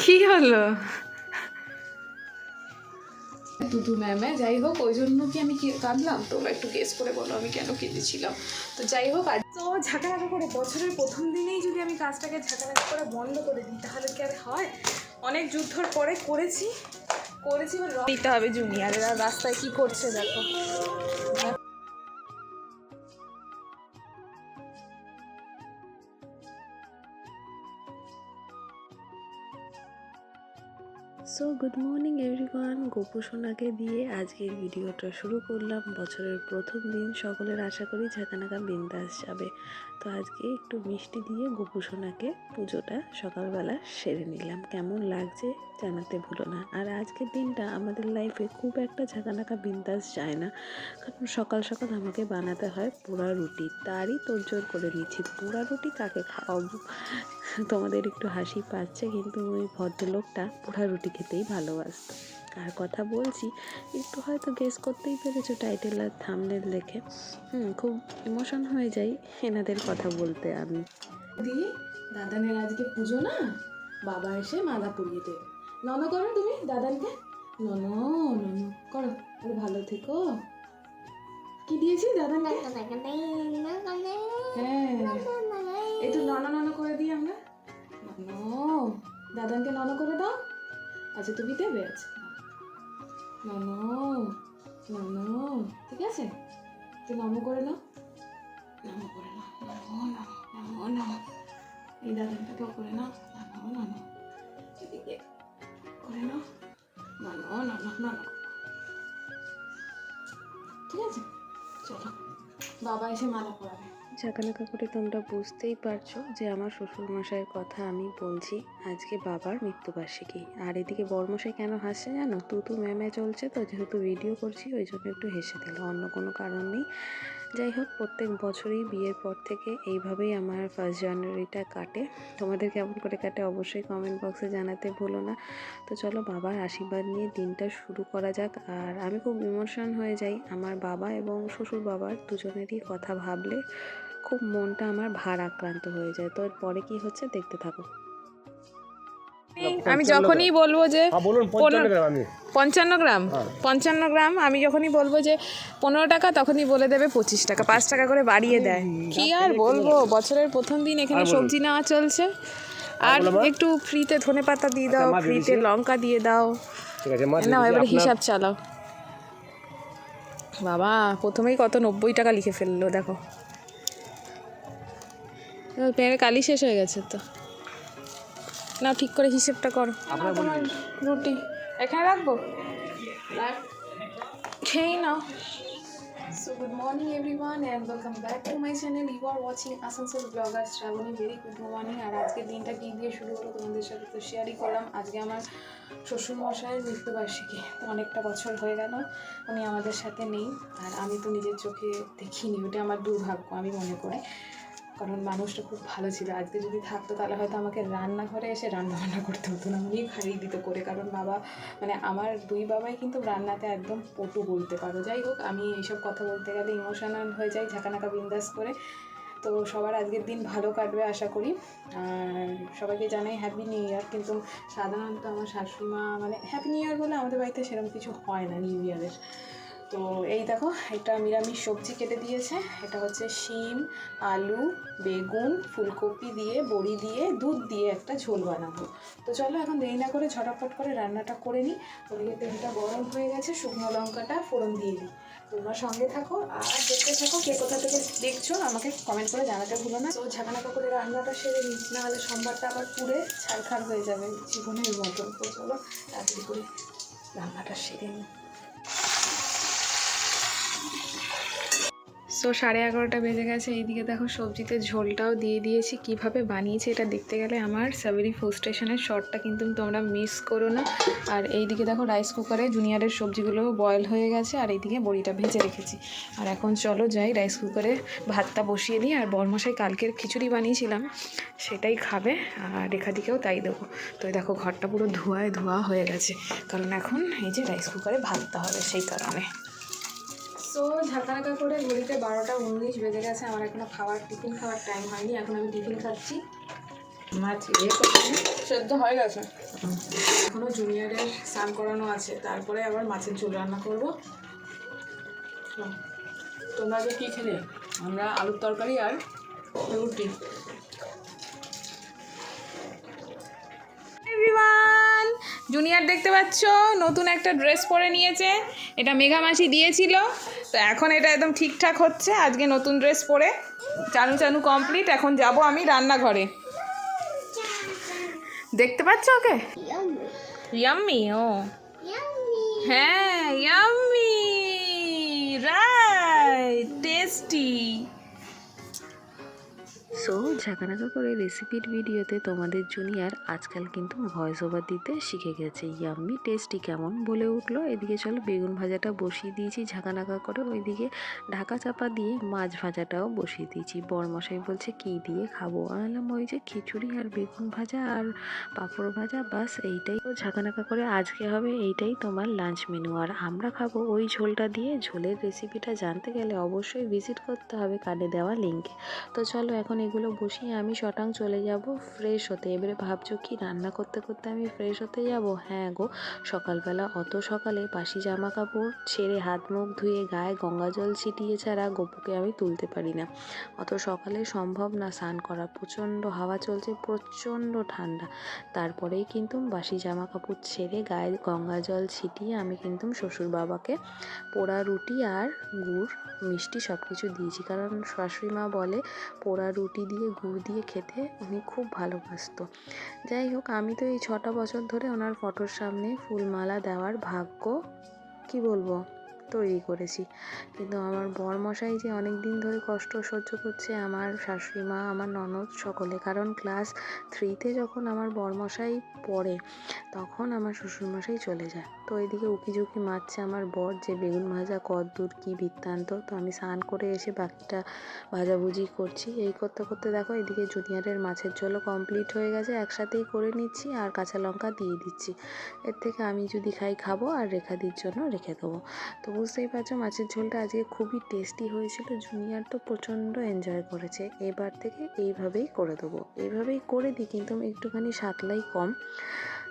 কি হলো? দুদু ম্যামে, যাই হোক, ওই জন্য কি আমি কি কাঁদলাম? তোমরা একটু গেস করে বলো, আমি কেন কেঁদেছিলাম? তো যাই হোক, আজ তো ঝাঁকানাকা করে বছরের প্রথম দিনেই যদি আমি কাজটাকে ঝাঁকানাকা করে বন্ধ করে দিই, তাহলে কি আর হয়? অনেক যুদ্ধর পরে করেছি করেছি দিতে হবে জুনিয়রেরা, রাস্তায় কি করছে দেখো। So good morning everyone. Gopu সোনাকে দিয়ে আজকের ভিডিওটা শুরু করলাম। বছরের প্রথম দিন সকলের আশা করি ঝাঁকানাকা বিন্দাস যাবে। তো আজকে একটু মিষ্টি দিয়ে গোপু সোনাকে পুজোটা সকালবেলা সেরে নিলাম। কেমন লাগছে জানাতে ভুলো না। আর আজকের দিনটা আমাদের লাইফে খুব একটা ঝাঁকানাকা বিন্দাস যায় না। কারণ সকাল সকাল আমাকে বানাতে হয় পোড়া রুটি। তারই তোড়জোড় করে নিচ্ছি। পোড়া রুটি কাকে খাওয়াবো? তোমাদের একটু হাসি পাচ্ছে, কিন্তু ওই ভদ্রলোকটা পোড়া রুটি খেতেই ভালোবাসতো। আর কথা বলছি, একটু হয়তো গেস করতেই পেরেছ টাইটেল আর থামনেল দেখে। হুম, খুব ইমোশন হয়ে যাই এনাদের কথা বলতে আমি। দি দাদানের আজকে পুজো না? বাবা এসে মালা পরিয়ে দেবে। নন করো তুমি দাদানকে। নন নন করো। আরে ভালো থেকো। কি দিয়েছি দাদানকে? হ্যাঁ। একটু নন নন করে দিই আমরা। নন দাদানকে নন করে দাও। আচ্ছা তুমি দেবে? আচ্ছা। নন নন, ঠিক আছে? তুই নম করে নাও। নম করে নাও নমো নমো নমো এই দাদানটাকেও করে নাও। নমো নমো এদিকে করে নাও। নমো নমো নমো ঠিক আছে? চলো। বাবা এসে মালা পরাবে। ঝাঁকানাকা করে তোমরা বুঝতেই পারছ যে আমার শ্বশুরমশাইয়ের কথা আমি বলছি। আজকে বাবার মৃত্যুবার্ষিকী। আর এদিকে বরমশাই কেন হাসছে জানো? তু তু ম্যামে চলছে তো, যেহেতু ভিডিও করছি, ওই জন্য একটু হেসে দিল। অন্য কোনো কারণ নেই। যাই হোক, প্রত্যেক বছরই বিয়ের পর থেকে এইভাবেই আমার ফার্স্ট জানুয়ারিটা কাটে। তোমাদের কেমন করে কাটে অবশ্যই কমেন্ট বক্সে জানাতে ভুলো না। তো চলো, বাবার আশীর্বাদ নিয়ে দিনটা শুরু করা যাক। আর আমি খুব ইমোশন হয়ে যাই। আমার বাবা এবং শ্বশুর বাবার দুজনেরই কথা ভাবলে খুব মনটা আমার ভার আক্রান্ত হয়ে যায়। তো এর পরে কি হচ্ছে দেখতে থাকো। আমি যখনই বলব যে হ্যাঁ পঞ্চান্ন গ্রাম পঞ্চান্ন গ্রাম আমি যখনই বলব যে পনেরো টাকা তখনই বলে দেবে পঁচিশ টাকা পাঁচ টাকা করে বাড়িয়ে দেয়। কি আর বলব? বছরের প্রথম দিন এখানে সবজি নেওয়া চলছে। আর একটু ফ্রিতে ধনে পাতা দিয়ে দাও ফ্রিতে লঙ্কা দিয়ে দাও। না এবার হিসাব চালাও। বাবা প্রথমেই কত নব্বই টাকা লিখে ফেলল দেখো। পেয়ারে কালি শেষ হয়ে গেছে তো। না ঠিক করে হিসেবটা করো রুটি এখানে রাখব রাখ খেয়েই নাও So good morning everyone and welcome back to my channel. You are watching Asansol Vloggers Shravani. Very good morning. আর আজকের দিনটা কি দিয়ে শুরু হলো তোমাদের সাথে তো শেয়ারই করলাম আজকে আমার শ্বশুর মশাইয়ের মৃত্যুবার্ষিকী তো অনেকটা বছর হয়ে গেল উনি আমাদের সাথে নেই আর আমি তো নিজের চোখে দেখিনি ওটা আমার দুর্ভাগ্য আমি মনে করি কারণ মানুষটা খুব ভালো ছিল। আজকে যদি থাকতো তাহলে হয়তো আমাকে রান্নাঘরে এসে রান্না বান্না করতে হতো না। উনি খাইয়ে দিত করে। কারণ বাবা মানে আমার দুই বাবাই কিন্তু রান্নাতে একদম পটু বলতে পারো। যাই হোক, আমি এইসব কথা বলতে গেলে ইমোশনাল হয়ে যাই ঝাঁকানাকা বিন্দাস করে। তো সবার আজকের দিন ভালো কাটবে আশা করি। আর সবাইকে জানাই হ্যাপি নিউ ইয়ার কিন্তু সাধারণত আমার শাশুড়ি মা মানে হ্যাপি নিউ ইয়ার বলে আমাদের বাড়িতে সেরকম কিছু হয় না নিউ ইয়ারের তো এই দেখো, এটা নিরামিষ সবজি কেটে দিয়েছে। এটা হচ্ছে শিম, আলু, বেগুন, ফুলকপি দিয়ে, বড়ি দিয়ে, দুধ দিয়ে একটা ঝোল বানাবো। তো চলো এখন দেরি না করে ঝটাফট করে রান্নাটা করে নিই। ওদিকে তেলটা গরম হয়ে গেছে, শুকনো লঙ্কাটা ফোড়ন দিয়ে দিই। তোমরা সঙ্গে থাকো আর দেখতে থাকো কে কোথা থেকে দেখছ, আমাকে কমেন্ট করে জানাতে ভুলো না। তো ঝাঁকানাকা করে রান্নাটা সেরে নিই না হলে সোমবারটা আবার পুড়ে ছাড়খাড় হয়ে যাবে জীবনের মতন। তো চলো তাড়াতাড়ি করে রান্নাটা সেরে নিই। সো সাড়ে এগারোটা বেজে গেছে, এইদিকে দেখো সবজিতে ঝোলটাও দিয়ে দিয়েছি। কীভাবে বানিয়েছি এটা দেখতে গেলে আমার সাবেরি ফুড স্টেশনের শর্টটা কিন্তু তোমরা মিস করো না। আর এইদিকে দেখো রাইস কুকারে জুনিয়রের সবজিগুলো বয়েল হয়ে গেছে, আর এইদিকে বড়িটা ভেজে রেখেছি। আর এখন চলো যাই রাইস কুকারে ভাতটা বসিয়ে দিই, আর বরমশাই কালকের খিচুড়ি বানিয়েছিলাম, সেটাই খাবে, আর রেখাদিকেও তাই দেবো। তো দেখো ঘরটা পুরো ধোয়ায় ধোয়া হয়ে গেছে, কারণ এখন এই যে রাইস কুকারে ভাতটা হবে, সেই কারণে। সো ঝাঁকানাকা করে ঘড়িতে বারোটা উনিশ বেজে গেছে। আমার এখনও খাওয়ার টিফিন খাওয়ার টাইম হয়নি। এখন আমি টিফিন খাচ্ছি। মাছ ইয়ে সেদ্ধ হয়ে গেছে। এখনও জুনিয়রের স্নান করানো আছে। তারপরে আবার মাছের ঝোল রান্না করব। তোমরা আগে কী খেলে? আমরা আলুর তরকারি আর রুটি। জুনিয়র দেখতে পাচ্ছ, নতুন একটা ড্রেস পরে নিয়েছে। এটা মেঘামাসি দিয়েছিল। তো এখন এটা একদম ঠিকঠাক হচ্ছে। আজকে নতুন ড্রেস পরে চানু চানু কমপ্লিট এখন যাব আমি রান্নাঘরে। দেখতে পাচ্ছ ওকে? ইয়াম্মি ও। হ্যাঁ ইয়াম্মি রাইট টেস্টি সো ঝাঁকানাকা করে রেসিপির ভিডিওতে তোমাদের জুনিয়র আজকাল কিন্তু ভয়েস ওভার দিতে শিখে গেছে। ইয়াম্মি টেস্টি কেমন বলে উঠল? এদিকে চলো, বেগুন ভাজাটা বসিয়ে দিয়েছি ঝাঁকানাকা করে। ওইদিকে ঢাকা চাপা দিয়ে মাছ ভাজাটাও বসিয়ে দিয়েছি। বরমশাই বলছে, কি দিয়ে খাব? আমি বললাম, ওই যে খিচুড়ি আর বেগুন ভাজা আর পাঁপড় ভাজা, বাস এইটাই। তো ঝাঁকানাকা করে আজকে হবে এইটাই তোমার লাঞ্চ মেনু আর আমরা খাব ওই ঝোলটা দিয়ে। ঝোলের রেসিপিটা জানতে গেলে অবশ্যই ভিজিট করতে হবে কার্ডে দেওয়া লিঙ্কে তো চলো, এখন এগুলো বসিয়ে আমি শটাং চলে যাব ফ্রেশ হতে। এবারে ভাবছ কি রান্না করতে করতে আমি ফ্রেশ হতে যাব? হ্যাঁ গো, সকালবেলা অত সকালে বাসি জামা কাপড় ছেড়ে হাত মুখ ধুয়ে গায়ে গঙ্গা জল ছিটিয়ে ছাড়া গপুকে আমি তুলতে পারি না। অত সকালে সম্ভব না স্নান করা। প্রচণ্ড হাওয়া চলছে, প্রচণ্ড ঠান্ডা। তারপরেই কিন্তু বাসি জামা কাপড় ছেড়ে গায়ে গঙ্গা জল ছিটিয়ে আমি কিন্তু শ্বশুর বাবাকে পোড়া রুটি আর গুড়, মিষ্টি সব কিছু দিয়েছি। কারণ শাশুড়ি মা বলে পোড়া রুটি দিয়ে গুড় দিয়ে খেতে উনি খুব ভালোবাসত। যাই হোক, আমি তো এই ছটা বছর ধরে ওনার ফটোর সামনে ফুলমালা দেওয়ার ভাগ্য, কি বলব, তৈরি করেছি। কিন্তু আমার বরমশাই যে অনেক দিন ধরে কষ্ট সহ্য করছে, আমার শাশুড়ি মা, আমার ননদ সকলে, কারণ ক্লাস থ্রিতে যখন আমার বরমশাই পড়ে, তখন আমার শ্বশুরমশাই চলে যায়। তো এদিকে উকিঝুঁকি মারছে আমার বর যে বেগুন ভাজা, কদ্দূর কী বৃত্তান্ত। তো আমি স্নান করে এসে বাকিটা ভাজাভুজি করছি। এই করতে করতে দেখো এদিকে জুনিয়রের মাছের ঝোলও কমপ্লিট হয়ে গেছে, একসাথেই করে নিচ্ছি আর কাঁচা লঙ্কা দিয়ে দিচ্ছি। এর থেকে আমি যদি খাই খাব আর রেখাদির জন্য রেখে দেবো। তো বুঝতেই পারছ মাছের ঝোলটা আজকে খুবই টেস্টি হয়েছিল, জুনিয়র তো প্রচণ্ড এনজয় করেছে। এবার থেকে এইভাবেই করে দেবো। এইভাবেই করে দিই কিন্তু একটুখানি সাতলাই কম।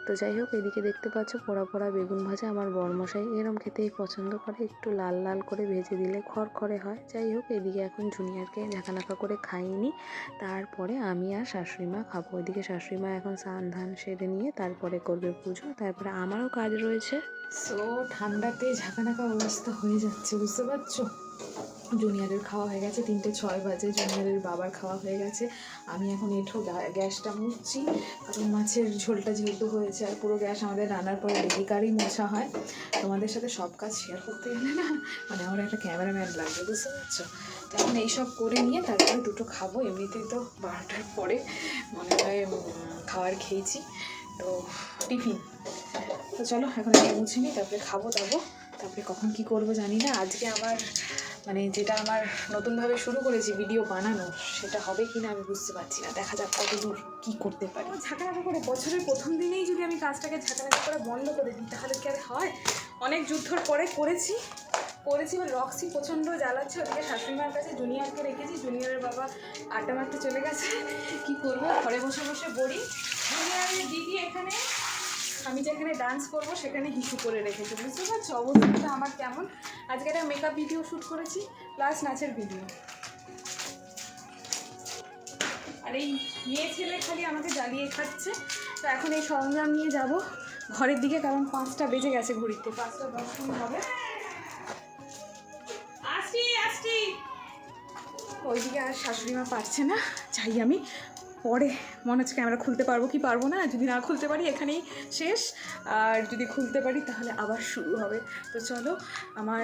তো যাই হোক, এদিকে দেখতে পাচ্ছ পোড়া পোড়া বেগুন ভাজা আমার বরমশাই। এরম খেতেই পছন্দ করে, একটু লাল লাল করে ভেজে দিলে খড়খড়ে হয়। যাই হোক, এদিকে এখন জুনিয়রকে ঝাঁকানাকা করে খাইনি। তারপরে আমি আর শাশুড়ি মা খাব। ওইদিকে শাশুড়ি মা এখন স্নান ধান সেরে নিয়ে তারপরে করবে পুজো। তারপরে আমারও কাজ রয়েছে। সো ঠান্ডাতে ঝাঁকানাকা অবস্থা হয়ে যাচ্ছে, বুঝতে পারছ? জুনিয়রের খাওয়া হয়ে গেছে, তিনটে ছয় বাজে, জুনিয়রের বাবার খাওয়া হয়ে গেছে। আমি এখন এঠো গ্যাসটা মুছছি। কারণ মাছের ঝোলটা যেহেতু হয়েছে আর পুরো গ্যাস আমাদের রান্নার পরে রেডিকারই মোছা হয়। তোমাদের সাথে সব কাজ শেয়ার করতে গেলে না মানে আমার একটা ক্যামেরাম্যান লাগবে, বুঝতে পারছ? তো এখন এইসব করে নিয়ে তারপরে দুটো খাব, এমনিতেই তো বারোটার পরে মনে হয় খাবার খেয়েছি। তো, টিফিন। তো চলো, এখন মুছে নিই, তারপরে খাব দাবো তারপরে কখন কি করব জানি না। আজকে আমার মানে যেটা আমার নতুনভাবে শুরু করেছি ভিডিও বানানো, সেটা হবে কি না আমি বুঝতে পারছি না। দেখা যাক কত দূর কী করতে পারি। ঝাঁকানাকা করে বছরের প্রথম দিনেই যদি আমি কাজটাকে ঝাঁকানাকা করে বন্ধ করে দিই, তাহলে কি আর হয়? অনেক যুদ্ধর পরে করেছি। করেছি এবার রক্সি প্রচণ্ড জ্বালাচ্ছে, ওদিকে শাশুড়ি মার কাছে জুনিয়রকে রেখেছি। জুনিয়রের বাবা আড্ডা মারতে চলে গেছে। কি করব? ঘরে বসে বসে বড়ি। জুনিয়রের দিদি এখানে আমি যেখানে ডান্স করব, সেখানে হিসু করে রেখেছি। বুঝতে পারছ? অবস্থাটা আমার কেমন? আজকে একটা মেকআপ ভিডিও শ্যুট করেছি প্লাস নাচের ভিডিও আর এই মেয়ে ছেলে খালি আমাকে জ্বালিয়ে খাচ্ছে। তো এখন এই সরঞ্জাম নিয়ে যাব। ঘরের দিকে কারণ পাঁচটা বেজে গেছে ঘড়িতে। পাঁচটা দশ মিনিট হবে। ওইদিকে আর শাশুড়ি মা পারছে না। চাই আমি। পরে মনে হচ্ছে ক্যামেরা খুলতে পারব কি পারব না, যদি না খুলতে পারি এখানেই শেষ। আর যদি খুলতে পারি তাহলে আবার শুরু হবে। তো চলো, আমার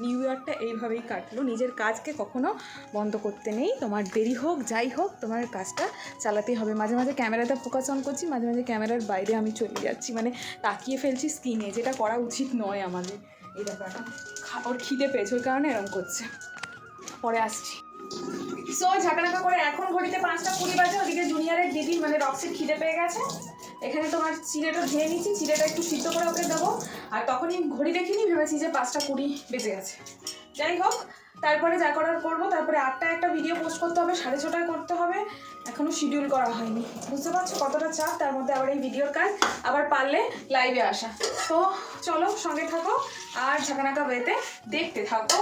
নিউ ইয়ারটা এইভাবেই কাটলো। নিজের কাজকে কখনো বন্ধ করতে নেই। তোমার দেরি হোক, যাই হোক, তোমার কাজটা চালাতেই হবে। মাঝে মাঝে ক্যামেরাতে ফোকাস অন করছি, মাঝে মাঝে ক্যামেরার বাইরে আমি চলে যাচ্ছি। মানে তাকিয়ে ফেলছি স্ক্রিনে যেটা করা উচিত নয় আমাদের। এই ব্যাপারটা। খাবার খিদে পেয়েছে, ওই কারণে এরকম করছে। পরে আসছি। সো ঝাঁকানাকা করে এখন ঘড়িতে পাঁচটা কুড়ি বাজে দিদি মানে রক্সের খিদে পেয়ে গেছে। এখানে তোমার চিড়েটা ধুয়ে নিচ্ছি চিড়েটা একটু সিদ্ধ করে ওকে দেবো। আর তখনই ঘড়ি দেখিনি, ভেবেছি যে পাঁচটা কুড়ি বেজে গেছে। যাই হোক তারপরে যা করার করব, তারপরে আটটায় একটা ভিডিও পোস্ট করতে হবে, সাড়ে ছটায় করতে হবে। এখনও শিডিউল করা হয়নি। বুঝতে পারছ কতটা চাপ? তার মধ্যে আবার এই ভিডিওর কাজ, আবার পারলে লাইভে আসা। তো চলো সঙ্গে থাকো, আর ঝাঁকানাকা বেতে দেখতে থাকো।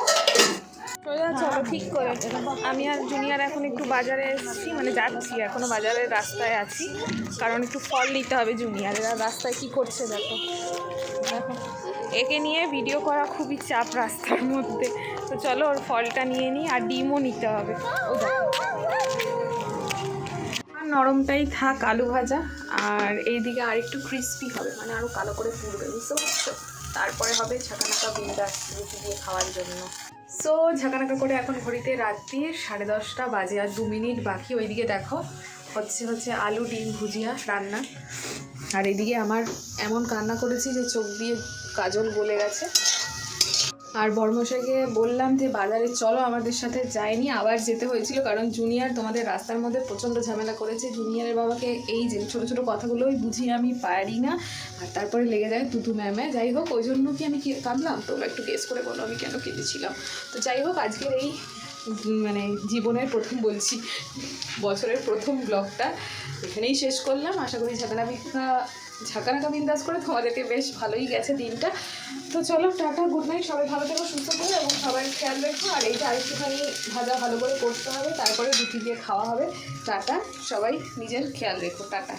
চলো, ঠিক করে আমি আর জুনিয়র এখন একটু বাজারে এসেছি মানে যাচ্ছি, এখনও বাজারের রাস্তায় আছি। কারণ একটু ফল নিতে হবে জুনিয়রেরা রাস্তায় কি করছে দেখো। দেখো। একে নিয়ে ভিডিও করা খুবই চাপ রাস্তার মধ্যে। তো চলো ওর ফলটা নিয়ে নিই আর ডিমও নিতে হবে। আর নরমটাই থাক আলু ভাজা। আর এইদিকে আর একটু ক্রিস্পি হবে মানে আরও কালো করে ফুলবে বুঝতে পারছ? তারপরে হবে ঝাঁকানাকা বিন্দাস রুটি দিয়ে খাওয়ার জন্য। সো ঝাঁকানাকা করে এখন ঘড়িতে রাত্রির সাড়ে দশটা বাজে আর দু মিনিট বাকি। ওইদিকে দেখো, হচ্ছে হচ্ছে আলু, ডিম, ভুজিয়া, রান্না। আর এদিকে আমার এমন কান্না করেছি যে চোখ দিয়ে কাজল গলে গেছে। আর বর্মশাইকে বললাম যে, বাজারে চলো, আমাদের সাথে যায়নি আবার যেতে হয়েছিল কারণ জুনিয়র তোমাদের রাস্তার মধ্যে প্রচণ্ড ঝামেলা করেছে। জুনিয়রের বাবাকে এই যে ছোটো ছোটো কথাগুলোই বুঝিয়ে আমি পারি না। আর তারপরে লেগে যায় তুতু ম্যামে। যাই হোক, ওই জন্য কি আমি কাঁদলাম? তোমরা একটু গেস করে বলো, আমি কেন কেঁদেছিলাম? তো যাই হোক, আজকের এই মানে জীবনের প্রথম বলছি, বছরের প্রথম ব্লগটা। এখানেই শেষ করলাম। আশা করি ঝাঁকানা বিকা ঝাঁকানাকা বিন্দাস করে তোমাদেরকে বেশ ভালোই গেছে দিনটা। তো চলো, টাটা গুড নাইট সবাই ভালো থেকো, সুস্থ থাকো এবং সবাই খেয়াল রেখো। আর এইটা আরেকটুখানি ভাজা ভালো করে করতে হবে, তারপরে রুটি দিয়ে খাওয়া হবে। টাটা, সবাই নিজের খেয়াল রেখো। টাটা।